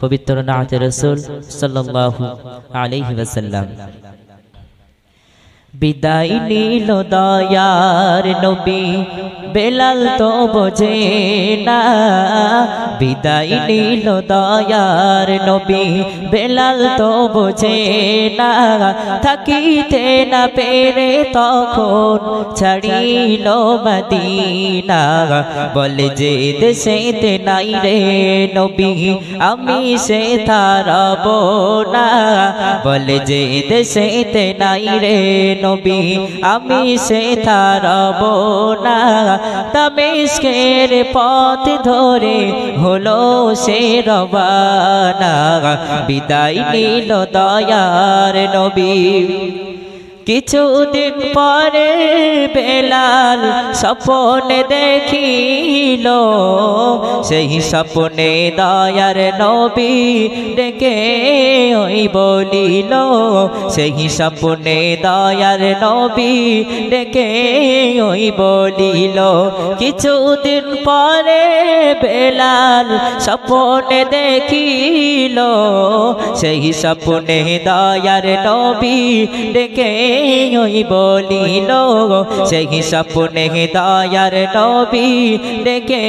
পবিত্র নাথ রসুল সাল্লাল্লাহু আলাইহি ওয়াসাল্লাম বিদায় নীল দয়ার নবী, বেলাল তো বোঝে না। বিদায় নীল দয়ার নবী, বেলাল তো বোঝে না। থাকিতে না পেরে তখন ছাড়িল মদিনা। বলে যে দেশেতে নাই রে নবী, আমি সে থারব না। বলে যে দেশেতে নাই রে নবী, আমি সে তারব না তামেশকের পথ ধরে হলো সে রবানা। বিদায় নিল দয়ার নবী। কিছুদিন পরে বেলাল স্বপনে দেখিল, সেই স্বপনে দয়ার নবী ডেকে ওই বলিল, সেই স্বপনে দয়ার নবী ডেকে ওই বলিল কিছুদিন পরে বেলাল স্বপনে দেখিল, সেই স্বপনে দয়ার নবী ডেকে ওই বলিল, সেই স্বপ্নে দয়ার নবী ডেকে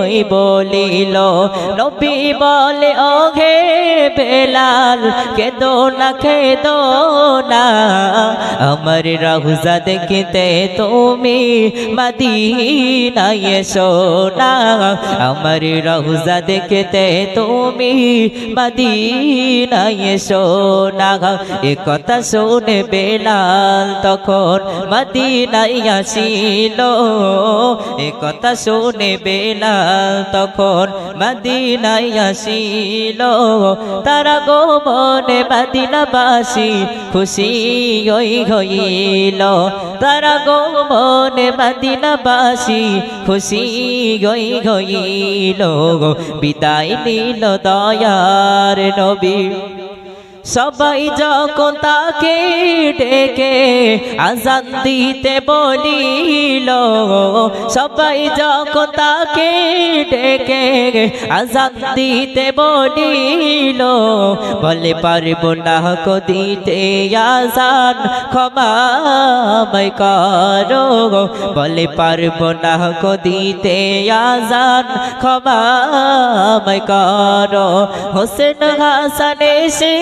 ওই বলিল, নবী বলে ওঘে বেলাল, কেদো না খেদো না। আমার রহুজা দেখতে তুমি মদিনায় এসো না। আমার রহুজা দেখতে তুমি মদিনায় এসো না। এ কথা শুনে বেলাল তখন মদিনায় আসিল। এ কথা শুনে বেলাল তখন মদিনায় আসিল। তারা গোপনে মদিনাবাসী খুশি হই হইল। তারা গোপনে মদিনাবাসী খুশি হই হইল। বিদায় নিল দয়ার নবী। সবাই যখন তাকে ডেকে আজান দিতে বলিল, সবাই যখন তাকে ডেকে আজান দিতে বলিল, বলে পারব না কো দিতে আজান ক্ষমাময় করো বলে পারব না কো দিতে আজান ক্ষমাময় করো। হোসেন হাসান এসে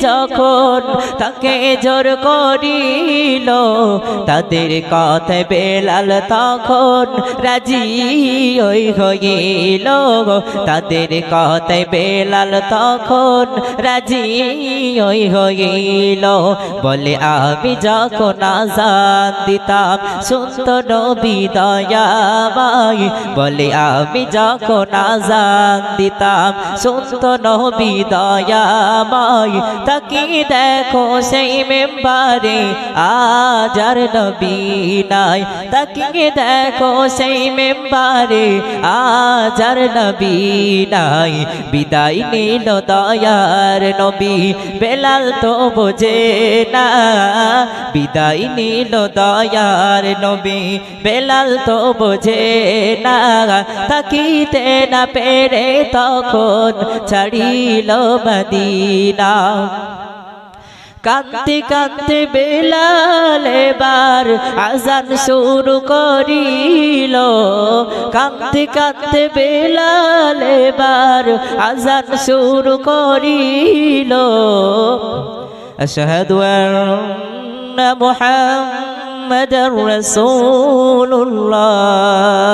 যখন তাকে জোর করিল, তাদের কথায় বেলাল তখন রাজি ওই হইল তাদের কথায় বেলাল তখন রাজি ওই হইল। বলে, আমি যখন আজান দিতাম, শুনত নবী দয়াবাই। বলে, আমি যখন আজান দিতাম, শুনত নবী দয়াবাই। তাকি দেখো সেই মেম্বারে আজার নবী নাই। তাকি দেখো সেই মেম্বারে আজার নবী নাই। বিদায় নিল দয়ার নবী, বেলাল তো বোঝে না। বিদায় নিল দয়ার নবী, বেলাল তো বোঝে না। থাকিতে না পেরে তখন ছাড়িল মদিনা। কাঁদতে কাঁদতে বেলাল এবার আজান শুরু করিল কাঁদতে কাঁদতে বেলাল এবার আজান শুরু করিল أشهد أن محمد رسول الله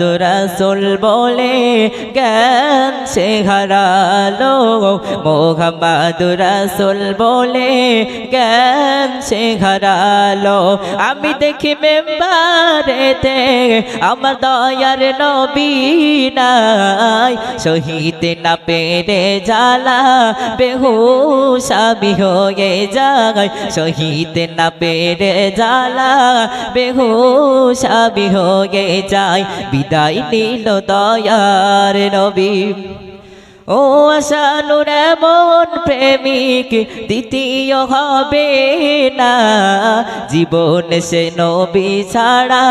রাসুল বলে, জ্ঞান সে হারালো। মোহাম্মদ রাসুল বলে, জ্ঞান সে হারালো। আমি দেখি মেম্বারেতে আমার দয়ার নবী নাই। শহীদ না পেরে জ্বালা আমি হয়ে যায় শহীদ না পেরে জ্বালা আমি হয়ে যায় বিদায় নিল দয়ার নবী। ও আশানুর এমন প্রেমিক, দ্বিতীয় হবে না। জীবন সে নবী ছাড়া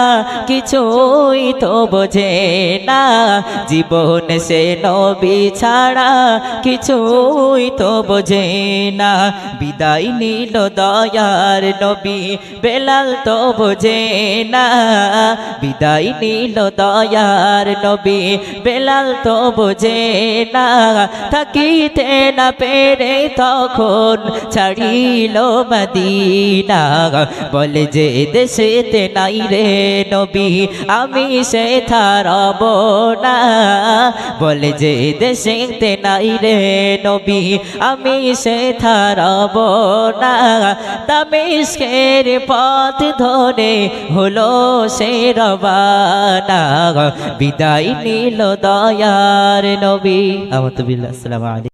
কিছুই তো বোঝে না। জীবন সে নবী ছাড়া কিছুই তো বোঝে না। বিদায় নিল দয়ার নবী, বেলাল তো বোঝে না। বিদায় নিল দয়ার নবী, বেলাল তো বোঝে না। থাকিতে না পেরে তখন ছাড়িল মদিনা। বলে যে দেশেতে নাই রে নবী, আমি সে থারব না বলে যে দেশেতে নাই রে নবী, আমি সে থারব না তামিষ্কের পথ ধরে হলো সে রবানা। বিদায় নিল দয়ার নবী। أعوذ السلام عليكم.